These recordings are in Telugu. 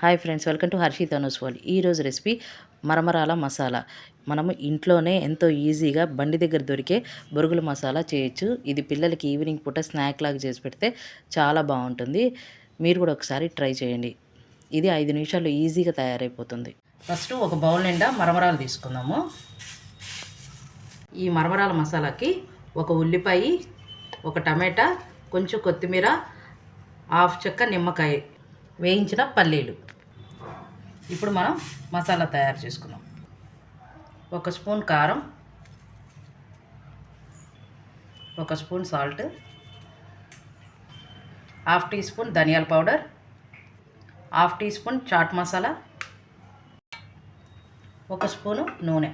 Hi friends welcome to Harshi Anu's వాళ్ళు ఈరోజు రెసిపీ మరమరాల మసాలా. మనము ఇంట్లోనే ఎంతో ఈజీగా బండి దగ్గర దొరికే బొరుగుల మసాలా చేయొచ్చు. ఇది పిల్లలకి ఈవినింగ్ పూట స్నాక్ లాగా చేసి పెడితే చాలా బాగుంటుంది. మీరు కూడా ఒకసారి ట్రై చేయండి. ఇది ఐదు నిమిషాల్లో ఈజీగా తయారైపోతుంది. ఫస్ట్ ఒక బౌల్ నిండా మరమరాలు తీసుకుందాము. ఈ మరమరాల మసాలాకి ఒక ఉల్లిపాయ ఒక టమాటా కొంచెం కొత్తిమీర హాఫ్ చెక్క నిమ్మకాయ వేయించిన పల్లీలు. ఇప్పుడు మనం మసాలా తయారు చేసుకున్నాం ఒక స్పూన్ కారం ఒక spoon salt half teaspoon ధనియాల powder half teaspoon chaat masala ఒక స్పూను నూనె.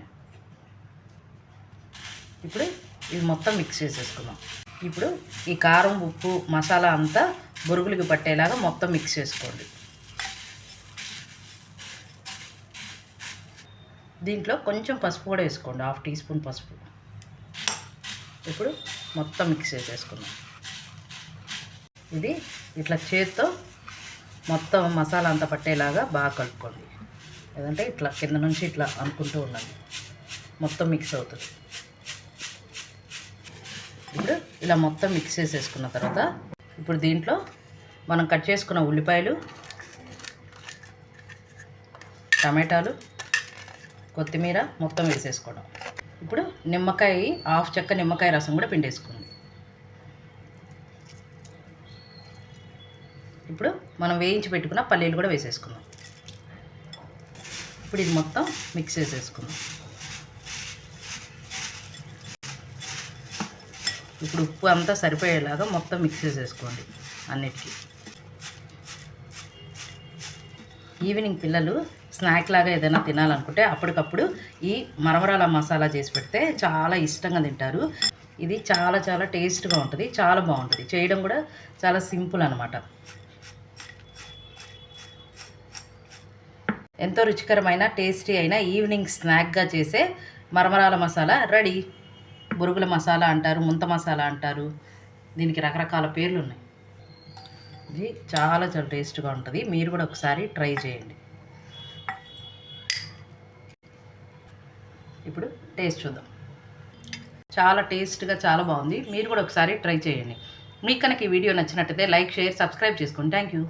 ఇప్పుడు ఇది మొత్తం మిక్స్ చేసేసుకుందాం. ఇప్పుడు ఈ కారం ఉప్పు మసాలా అంతా బురుగులకి పట్టేలాగా మొత్తం మిక్స్ చేసుకోండి. దీంట్లో కొంచెం పసుపు కూడా వేసుకోండి. హాఫ్ టీ స్పూన్ పసుపు. ఇప్పుడు మొత్తం మిక్స్ చేసేసుకుందాం. ఇది ఇట్లా చేత్తో మొత్తం మసాలా అంతా పట్టేలాగా బాగా కలుపుకోండి. లేదంటే ఇట్లా కింద నుంచి ఇట్లా అనుకుంటూ ఉండండి. మొత్తం మిక్స్ అవుతుంది. ఇప్పుడు ఇలా మొత్తం మిక్స్ చేసేసుకున్న తర్వాత ఇప్పుడు దీంట్లో మనం కట్ చేసుకున్న ఉల్లిపాయలు టమాటాలు కొత్తిమీర మొత్తం వేసేసుకోవడం. ఇప్పుడు నిమ్మకాయ హాఫ్ చెక్క నిమ్మకాయ రసం కూడా పిండేసుకోండి. ఇప్పుడు మనం వేయించి పెట్టుకున్న పల్లీలు కూడా వేసేసుకుందాం. ఇప్పుడు ఇది మొత్తం మిక్స్ చేసేసుకుందాం. ఇప్పుడు ఉప్పు అంతా సరిపోయేలాగా మొత్తం మిక్స్ చేసేసుకోండి అన్నిటికీ. ఈవినింగ్ పిల్లలు స్నాక్ లాగా ఏదైనా తినాలనుకుంటే అప్పటికప్పుడు ఈ మరమరాల మసాలా చేసి పెడితే చాలా ఇష్టంగా తింటారు. ఇది చాలా చాలా టేస్ట్గా ఉంటుంది చాలా బాగుంటుంది. చేయడం కూడా చాలా సింపుల్ అనమాట ఎంతో రుచికరమైన టేస్టీ అయిన ఈవినింగ్ స్నాక్గా చేసే మరమరాల మసాలా రెడీ. బురుగుల మసాలా అంటారు ముంత మసాలా అంటారు. దీనికి రకరకాల పేర్లు ఉన్నాయి. ఇది చాలా చాలా టేస్ట్గా ఉంటుంది. మీరు కూడా ఒకసారి ట్రై చేయండి. ఇప్పుడు టేస్ట్ చూద్దాం. చాలా టేస్ట్గా చాలా బాగుంది. మీరు కూడా ఒకసారి ట్రై చేయండి. మీకు కనుక ఈ వీడియో నచ్చినట్టయితే లైక్ షేర్ సబ్స్క్రైబ్ చేసుకోండి థ్యాంక్ యూ